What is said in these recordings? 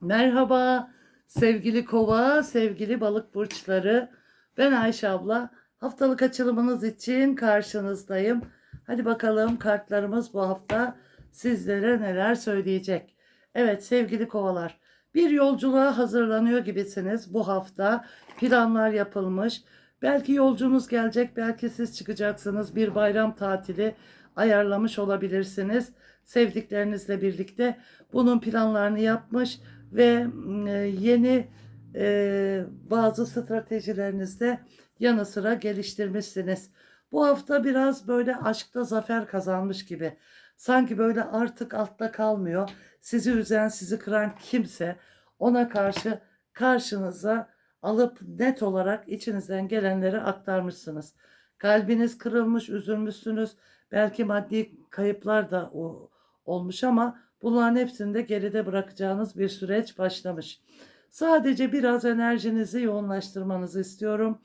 Merhaba sevgili kova, sevgili balık burçları. Ben Ayşe abla. Haftalık açılımınız için karşınızdayım. Hadi bakalım kartlarımız bu hafta sizlere neler söyleyecek. Evet sevgili kovalar. Bir yolculuğa hazırlanıyor gibisiniz bu hafta. Planlar yapılmış. Belki yolcunuz gelecek, belki siz çıkacaksınız. Bir bayram tatili ayarlamış olabilirsiniz. Sevdiklerinizle birlikte bunun planlarını yapmış ve e, yeni e, bazı stratejilerinizde yanı sıra geliştirmişsiniz. Bu hafta biraz böyle aşkta zafer kazanmış gibi. Sanki böyle artık altta kalmıyor. Sizi üzen, sizi kıran kimse ona karşı karşınıza alıp net olarak içinizden gelenleri aktarmışsınız. Kalbiniz kırılmış, üzülmüşsünüz. Belki maddi kayıplar da o, olmuş ama bunların hepsini de geride bırakacağınız bir süreç başlamış. Sadece biraz enerjinizi yoğunlaştırmanızı istiyorum.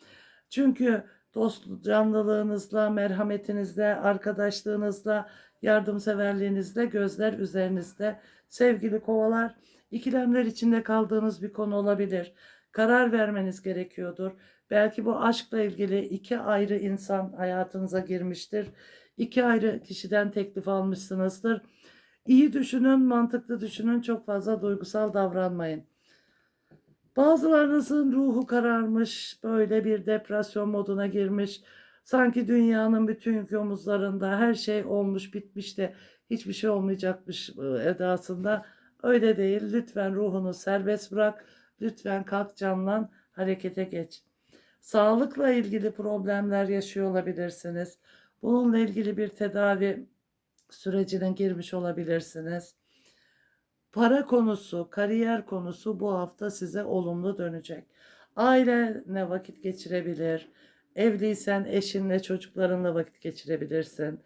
Çünkü dost canlılığınızla, merhametinizle, arkadaşlığınızla, yardımseverliğinizle gözler üzerinizde. Sevgili kovalar, ikilemler içinde kaldığınız bir konu olabilir. Karar vermeniz gerekiyordur. Belki bu aşkla ilgili iki ayrı insan hayatınıza girmiştir. İki ayrı kişiden teklif almışsınızdır. İyi düşünün, mantıklı düşünün, çok fazla duygusal davranmayın. Bazılarınızın ruhu kararmış, böyle bir depresyon moduna girmiş. Sanki dünyanın bütün yükü omuzlarında her şey olmuş, bitmiş de hiçbir şey olmayacakmış e, edasında. Öyle değil. Lütfen ruhunu serbest bırak. Lütfen kalk canlan, harekete geç. Sağlıkla ilgili problemler yaşıyor olabilirsiniz. Bununla ilgili bir tedavi sürecine girmiş olabilirsiniz. Para konusu, kariyer konusu bu hafta size olumlu dönecek. Ailene vakit geçirebilir. Evliysen eşinle, çocuklarınla vakit geçirebilirsin.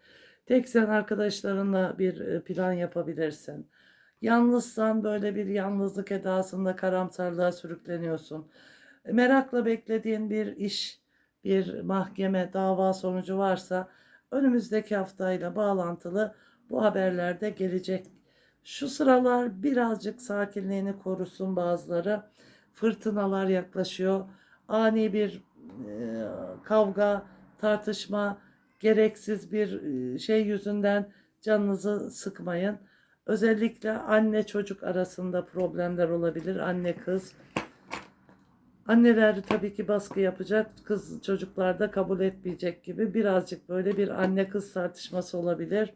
Teksen arkadaşlarınla bir e, plan yapabilirsin. Yalnızsan böyle bir yalnızlık edasında karamsarlığa sürükleniyorsun. Merakla beklediğin bir iş, bir mahkeme, dava sonucu varsa önümüzdeki haftayla bağlantılı bu haberlerde gelecek. Şu sıralar birazcık sakinliğini korusun bazıları. Fırtınalar yaklaşıyor. Ani bir e, kavga, tartışma, gereksiz bir e, şey yüzünden canınızı sıkmayın. Özellikle anne çocuk arasında problemler olabilir. Anne kız. Anneler tabii ki baskı yapacak. Kız çocuklar da kabul etmeyecek gibi birazcık böyle bir anne kız tartışması olabilir.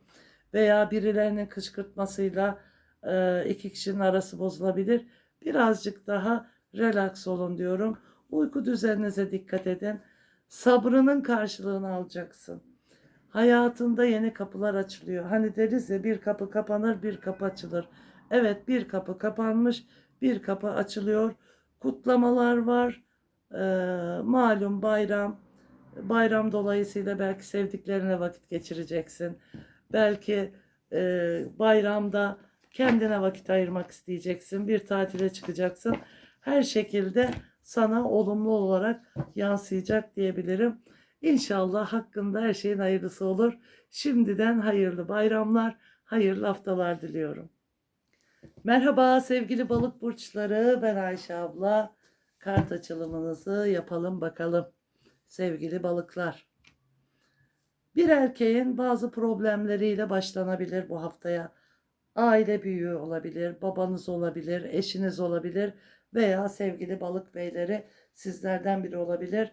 Veya birilerinin kışkırtmasıyla e, iki kişinin arası bozulabilir. Birazcık daha relax olun diyorum. Uyku düzeninize dikkat edin. Sabrının karşılığını alacaksın. Hayatında yeni kapılar açılıyor. Hani deriz ya bir kapı kapanır bir kapı açılır. Evet bir kapı kapanmış bir kapı açılıyor. Kutlamalar var. Ee, malum bayram. Bayram dolayısıyla belki sevdiklerine vakit geçireceksin. Belki e, bayramda kendine vakit ayırmak isteyeceksin. Bir tatile çıkacaksın. Her şekilde sana olumlu olarak yansıyacak diyebilirim. İnşallah hakkında her şeyin hayırlısı olur. Şimdiden hayırlı bayramlar, hayırlı haftalar diliyorum. Merhaba sevgili balık burçları. Ben Ayşe abla. Kart açılımınızı yapalım bakalım. Sevgili balıklar. Bir erkeğin bazı problemleriyle başlanabilir bu haftaya. Aile büyüğü olabilir, babanız olabilir, eşiniz olabilir veya sevgili balık beyleri sizlerden biri olabilir.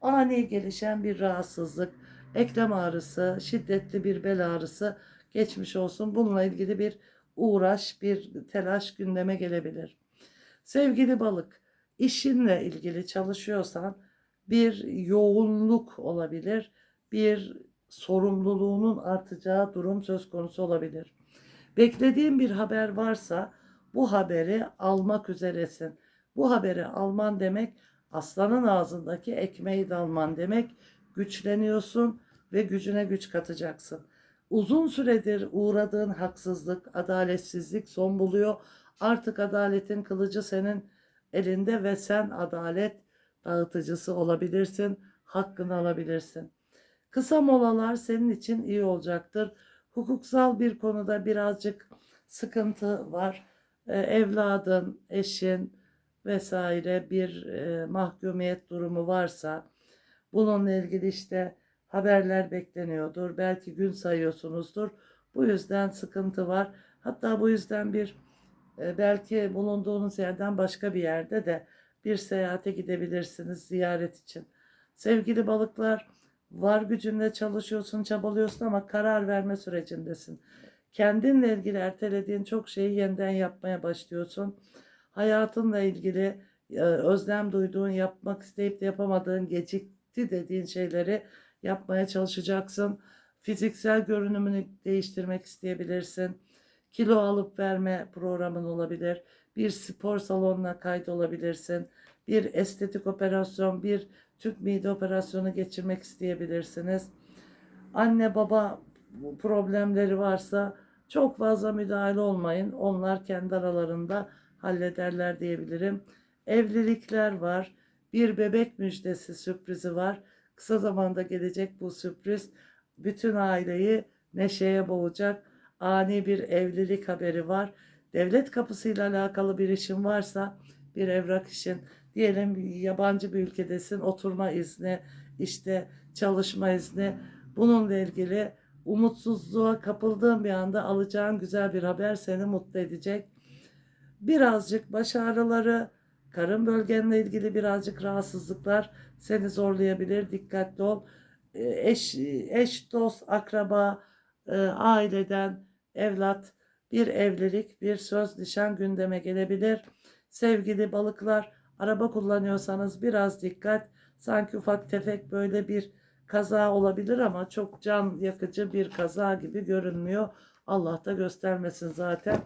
Ani gelişen bir rahatsızlık, eklem ağrısı, şiddetli bir bel ağrısı geçmiş olsun. Bununla ilgili bir uğraş, bir telaş gündeme gelebilir. Sevgili balık, işinle ilgili çalışıyorsan bir yoğunluk olabilir, bir sorumluluğunun artacağı durum söz konusu olabilir. Beklediğin bir haber varsa bu haberi almak üzeresin. Bu haberi alman demek aslanın ağzındaki ekmeği dalman demek. Güçleniyorsun ve gücüne güç katacaksın. Uzun süredir uğradığın haksızlık, adaletsizlik son buluyor. Artık adaletin kılıcı senin elinde ve sen adalet dağıtıcısı olabilirsin. Hakkını alabilirsin. Kısa molalar senin için iyi olacaktır. Hukuksal bir konuda birazcık sıkıntı var. e, evladın, eşin vesaire bir e, mahkumiyet durumu varsa bununla ilgili işte haberler bekleniyordur. Belki gün sayıyorsunuzdur. Bu yüzden sıkıntı var. Hatta bu yüzden bir e, belki bulunduğunuz yerden başka bir yerde de bir seyahate gidebilirsiniz ziyaret için. Sevgili balıklar, var gücünle çalışıyorsun, çabalıyorsun ama karar verme sürecindesin. Kendinle ilgili ertelediğin çok şeyi yeniden yapmaya başlıyorsun. Hayatınla ilgili e, özlem duyduğun, yapmak isteyip de yapamadığın, gecikti dediğin şeyleri yapmaya çalışacaksın. Fiziksel görünümünü değiştirmek isteyebilirsin. Kilo alıp verme programın olabilir. Bir spor salonuna kaydolabilirsin. Bir estetik operasyon, bir tüp mide operasyonu geçirmek isteyebilirsiniz. Anne baba problemleri varsa çok fazla müdahale olmayın. Onlar kendi aralarında hallederler diyebilirim. Evlilikler var. Bir bebek müjdesi sürprizi var. Kısa zamanda gelecek bu sürpriz bütün aileyi neşeye boğacak. Ani bir evlilik haberi var. Devlet kapısıyla alakalı bir işin varsa bir evrak işin diyelim yabancı bir ülkedesin oturma izni işte çalışma izni bununla ilgili umutsuzluğa kapıldığın bir anda alacağın güzel bir haber seni mutlu edecek. Birazcık baş ağrıları, karın bölgenle ilgili birazcık rahatsızlıklar seni zorlayabilir. Dikkatli ol. Ee, Eş, eş dost, akraba, e, aileden, evlat, bir evlilik, bir söz nişan gündeme gelebilir. Sevgili balıklar, araba kullanıyorsanız biraz dikkat. Sanki ufak tefek böyle bir kaza olabilir ama çok can yakıcı bir kaza gibi görünmüyor. Allah da göstermesin zaten.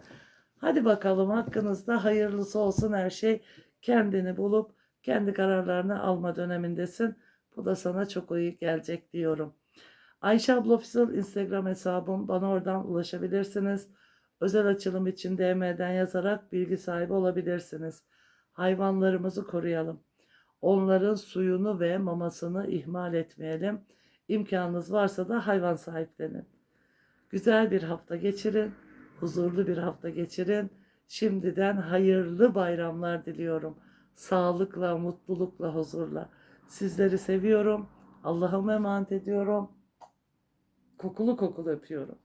Hadi bakalım hakkınızda hayırlısı olsun her şey. Kendini bulup kendi kararlarını alma dönemindesin. Bu da sana çok iyi gelecek diyorum. Ayşe abla Official Instagram hesabım. Bana oradan ulaşabilirsiniz. Özel açılım için DM'den yazarak bilgi sahibi olabilirsiniz. Hayvanlarımızı koruyalım. Onların suyunu ve mamasını ihmal etmeyelim. İmkanınız varsa da hayvan sahiplenin. Güzel bir hafta geçirin. Huzurlu bir hafta geçirin. Şimdiden hayırlı bayramlar diliyorum. Sağlıkla, mutlulukla, huzurla. Sizleri seviyorum. Allah'ıma emanet ediyorum. Kokulu kokulu öpüyorum.